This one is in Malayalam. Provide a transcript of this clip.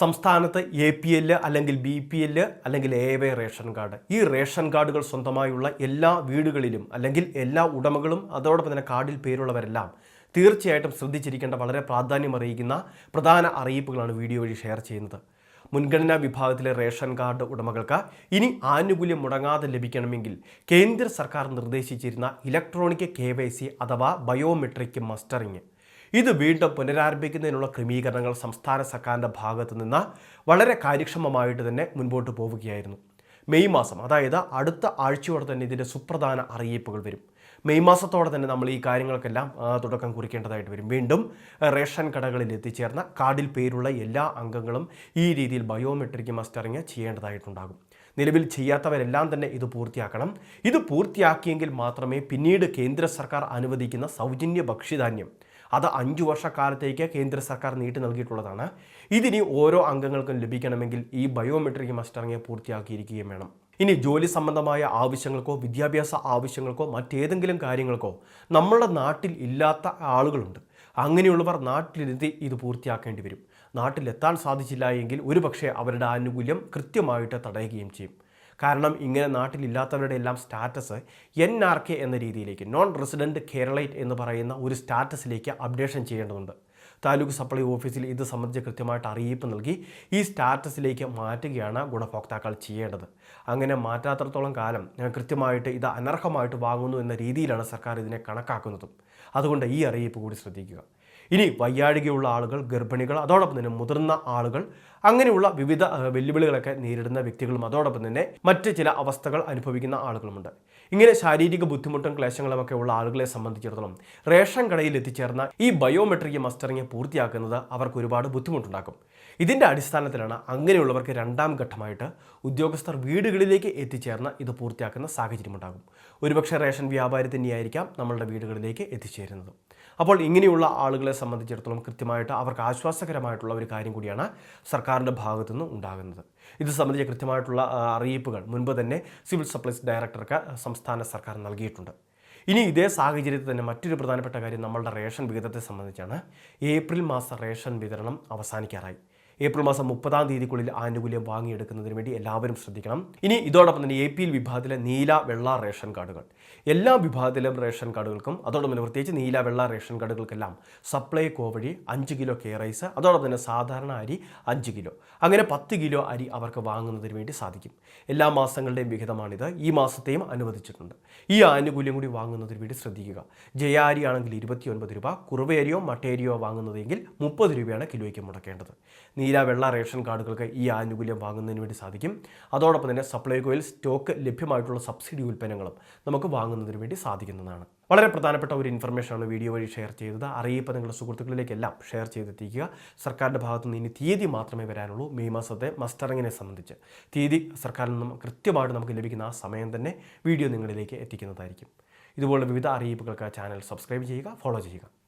സംസ്ഥാനത്ത് എ പി എൽ അല്ലെങ്കിൽ ബി പി എൽ അല്ലെങ്കിൽ എ വൈ റേഷൻ കാർഡ്. ഈ റേഷൻ കാർഡുകൾ സ്വന്തമായുള്ള എല്ലാ വീടുകളിലും അല്ലെങ്കിൽ എല്ലാ ഉടമകളും അതോടൊപ്പം തന്നെ കാർഡിൽ പേരുള്ളവരെല്ലാം തീർച്ചയായിട്ടും ശ്രദ്ധിച്ചിരിക്കേണ്ട വളരെ പ്രാധാന്യം അറിയിക്കുന്ന പ്രധാന അറിയിപ്പുകളാണ് വീഡിയോ വഴി ഷെയർ ചെയ്യുന്നത്. മുൻഗണനാ വിഭാഗത്തിലെ റേഷൻ കാർഡ് ഉടമകൾക്ക് ഇനി ആനുകൂല്യം മുടങ്ങാതെ ലഭിക്കണമെങ്കിൽ കേന്ദ്ര സർക്കാർ നിർദ്ദേശിച്ചിരുന്ന ഇലക്ട്രോണിക് കെ അഥവാ ബയോമെട്രിക് മസ്റ്ററിങ് ഇത് വീണ്ടും പുനരാരംഭിക്കുന്നതിനുള്ള ക്രമീകരണങ്ങൾ സംസ്ഥാന സർക്കാരിന്റെ ഭാഗത്തു നിന്ന് വളരെ കാര്യക്ഷമമായിട്ട് തന്നെ മുൻപോട്ട് പോവുകയായിരുന്നു. മെയ് മാസം അതായത് അടുത്ത ആഴ്ചയോടെ തന്നെ ഇതിന്റെ സുപ്രധാന അറിയിപ്പുകൾ വരും. മെയ് മാസത്തോടെ തന്നെ നമ്മൾ ഈ കാര്യങ്ങൾക്കെല്ലാം തുടക്കം കുറിക്കേണ്ടതായിട്ട് വരും. വീണ്ടും റേഷൻ കടകളിൽ എത്തിച്ചേർന്ന കാർഡിൽ പേരുള്ള എല്ലാ അംഗങ്ങളും ഈ രീതിയിൽ ബയോമെട്രിക് മസ്റ്ററിങ് ചെയ്യേണ്ടതായിട്ടുണ്ടാകും. നിലവിൽ ചെയ്യാത്തവരെല്ലാം തന്നെ ഇത് പൂർത്തിയാക്കണം. ഇത് പൂർത്തിയാക്കിയെങ്കിൽ മാത്രമേ പിന്നീട് കേന്ദ്ര സർക്കാർ അനുവദിക്കുന്ന സൗജന്യ ഭക്ഷ്യധാന്യം അത് അഞ്ചു വർഷക്കാലത്തേക്ക് കേന്ദ്ര സർക്കാർ നീട്ടി നൽകിയിട്ടുള്ളതാണ്. ഇതിനി ഓരോ അംഗങ്ങൾക്കും ലഭിക്കണമെങ്കിൽ ഈ ബയോമെട്രിക് മസ്റ്ററിങ് പൂർത്തിയാക്കിയിരിക്കുകയും വേണം. ഇനി ജോലി സംബന്ധമായ ആവശ്യങ്ങൾക്കോ വിദ്യാഭ്യാസ ആവശ്യങ്ങൾക്കോ മറ്റേതെങ്കിലും കാര്യങ്ങൾക്കോ നമ്മുടെ നാട്ടിൽ ഇല്ലാത്ത ആളുകളുണ്ട്. അങ്ങനെയുള്ളവർ നാട്ടിലിരുത്തി ഇത് പൂർത്തിയാക്കേണ്ടി വരും. നാട്ടിലെത്താൻ സാധിച്ചില്ല എങ്കിൽ ഒരുപക്ഷെ അവരുടെ ആനുകൂല്യം കൃത്യമായിട്ട് തടയുകയും ചെയ്യും. കാരണം ഇങ്ങനെ നാട്ടിലില്ലാത്തവരുടെ എല്ലാം സ്റ്റാറ്റസ് എൻ ആർ കെ എന്ന രീതിയിലേക്ക് നോൺ റെസിഡന്റ് കേരളൈറ്റ് എന്ന് പറയുന്ന ഒരു സ്റ്റാറ്റസിലേക്ക് അപ്ഡേഷൻ ചെയ്യേണ്ടതുണ്ട്. താലൂക്ക് സപ്ലൈ ഓഫീസിൽ ഇത് സംബന്ധിച്ച് കൃത്യമായിട്ട് അറിയിപ്പ് നൽകി ഈ സ്റ്റാറ്റസിലേക്ക് മാറ്റുകയാണ് ഗുണഭോക്താക്കൾ ചെയ്യേണ്ടത്. അങ്ങനെ മാറ്റാത്തടത്തോളം കാലം കൃത്യമായിട്ട് ഇത് അനർഹമായിട്ട് വാങ്ങുന്നു എന്ന രീതിയിലാണ് സർക്കാർ ഇതിനെ കണക്കാക്കുന്നതും. അതുകൊണ്ട് ഈ അറിയിപ്പ് കൂടി ശ്രദ്ധിക്കുക. ഇനി വയ്യാഴികയുള്ള ആളുകൾ ഗർഭിണികൾ അതോടൊപ്പം തന്നെ മുതിർന്ന ആളുകൾ അങ്ങനെയുള്ള വിവിധ വെല്ലുവിളികളൊക്കെ നേരിടുന്ന വ്യക്തികളും അതോടൊപ്പം തന്നെ മറ്റ് ചില അവസ്ഥകൾ അനുഭവിക്കുന്ന ആളുകളുമുണ്ട്. ഇങ്ങനെ ശാരീരിക ബുദ്ധിമുട്ടും ക്ലേശങ്ങളും ഒക്കെ ഉള്ള ആളുകളെ സംബന്ധിച്ചിടത്തോളം റേഷൻ കടയിൽ എത്തിച്ചേർന്ന ഈ ബയോമെട്രിക് മസ്റ്ററിങ് പൂർത്തിയാക്കുന്നത് അവർക്ക് ഒരുപാട് ബുദ്ധിമുട്ടുണ്ടാക്കും. ഇതിന്റെ അടിസ്ഥാനത്തിലാണ് അങ്ങനെയുള്ളവർക്ക് രണ്ടാം ഘട്ടമായിട്ട് ഉദ്യോഗസ്ഥർ വീടുകളിലേക്ക് എത്തിച്ചേർന്ന് ഇത് പൂർത്തിയാക്കുന്ന സാഹചര്യമുണ്ടാകും. ഒരുപക്ഷെ റേഷൻ വ്യാപാരി തന്നെയായിരിക്കാം നമ്മളുടെ വീടുകളിലേക്ക് എത്തിച്ചേരുന്നത്. അപ്പോൾ ഇങ്ങനെയുള്ള ആളുകളെ സംബന്ധിച്ചിടത്തോളം കൃത്യമായിട്ട് അവർക്ക് ആശ്വാസകരമായിട്ടുള്ള ഒരു കാര്യം കൂടിയാണ് സർക്കാരിന്റെ ഭാഗത്തുനിന്ന് ഉണ്ടാകുന്നത്. ഇത് സംബന്ധിച്ച കൃത്യമായിട്ടുള്ള അറിയിപ്പുകൾ മുൻപ് തന്നെ സിവിൽ സപ്ലൈസ് ഡയറക്ടർക്ക് സംസ്ഥാന സർക്കാർ നൽകിയിട്ടുണ്ട്. ഇനി ഇതേ സാഹചര്യത്തിൽ തന്നെ മറ്റൊരു പ്രധാനപ്പെട്ട കാര്യം നമ്മളുടെ റേഷൻ വിഹിതത്തെ സംബന്ധിച്ചാണ്. ഏപ്രിൽ മാസ റേഷൻ വിതരണം അവസാനിക്കാറായി. ഏപ്രിൽ മാസം മുപ്പതാം തീയതിക്കുള്ളിൽ ആനുകൂല്യം വാങ്ങിയെടുക്കുന്നതിന് വേണ്ടി എല്ലാവരും ശ്രദ്ധിക്കണം. ഇനി ഇതോടൊപ്പം തന്നെ എ പി എൽ വിഭാഗത്തിലെ നീല വെള്ള റേഷൻ കാർഡുകൾ. എല്ലാ വിഭാഗത്തിലും റേഷൻ കാർഡുകൾക്കും അതോടൊപ്പം തന്നെ പ്രത്യേകിച്ച് നീല വെള്ള റേഷൻ കാർഡുകൾക്കെല്ലാം സപ്ലൈ കോവഴി അഞ്ച് കിലോ കെ റൈസ് അതോടൊപ്പം തന്നെ സാധാരണ അരി അഞ്ച് കിലോ. അങ്ങനെ പത്ത് കിലോ അരി അവർക്ക് വാങ്ങുന്നതിന് വേണ്ടി സാധിക്കും. എല്ലാ മാസങ്ങളുടെയും വിഹിതമാണിത്. ഈ മാസത്തെയും അനുവദിച്ചിട്ടുണ്ട്. ഈ ആനുകൂല്യം കൂടി വാങ്ങുന്നതിന് വേണ്ടി ശ്രദ്ധിക്കുക. ജയ അരി ആണെങ്കിൽ ഇരുപത്തി ഒൻപത് രൂപ കുറുവയരിയോ മട്ടേരിയോ വാങ്ങുന്നതെങ്കിൽ മുപ്പത് രൂപയാണ് കിലോയ്ക്ക് മുടക്കേണ്ടത്. നീല വെള്ള റേഷൻ കാർഡുകൾക്ക് ഈ ആനുകൂല്യം വാങ്ങുന്നതിന് വേണ്ടി സാധിക്കും. അതോടൊപ്പം തന്നെ സപ്ലൈകോയിൽ സ്റ്റോക്ക് ലഭ്യമായിട്ടുള്ള സബ്സിഡി ഉൽപ്പന്നങ്ങളും നമുക്ക് വാങ്ങുന്നതിന് വേണ്ടി സാധിക്കുന്നതാണ്. വളരെ പ്രധാനപ്പെട്ട ഒരു ഇൻഫർമേഷനാണ് വീഡിയോ വഴി ഷെയർ ചെയ്തത്. അറിയിപ്പ് നിങ്ങളുടെ സുഹൃത്തുക്കളിലേക്കെല്ലാം ഷെയർ ചെയ്തെത്തിക്കുക. സർക്കാരിന്റെ ഭാഗത്തു നിന്ന് ഇനി തീയതി മാത്രമേ വരാനുള്ളൂ. മെയ് മാസത്തെ മസ്റ്ററിങ്ങിനെ സംബന്ധിച്ച്. തീയതി സർക്കാരിൽ നിന്നും കൃത്യമായിട്ട് നമുക്ക് ലഭിക്കുന്ന ആ സമയം തന്നെ വീഡിയോ നിങ്ങളിലേക്ക് എത്തിക്കുന്നതായിരിക്കും. ഇതുപോലുള്ള വിവിധ അറിയിപ്പുകൾക്ക് ചാനൽ സബ്സ്ക്രൈബ് ചെയ്യുക ഫോളോ ചെയ്യുക.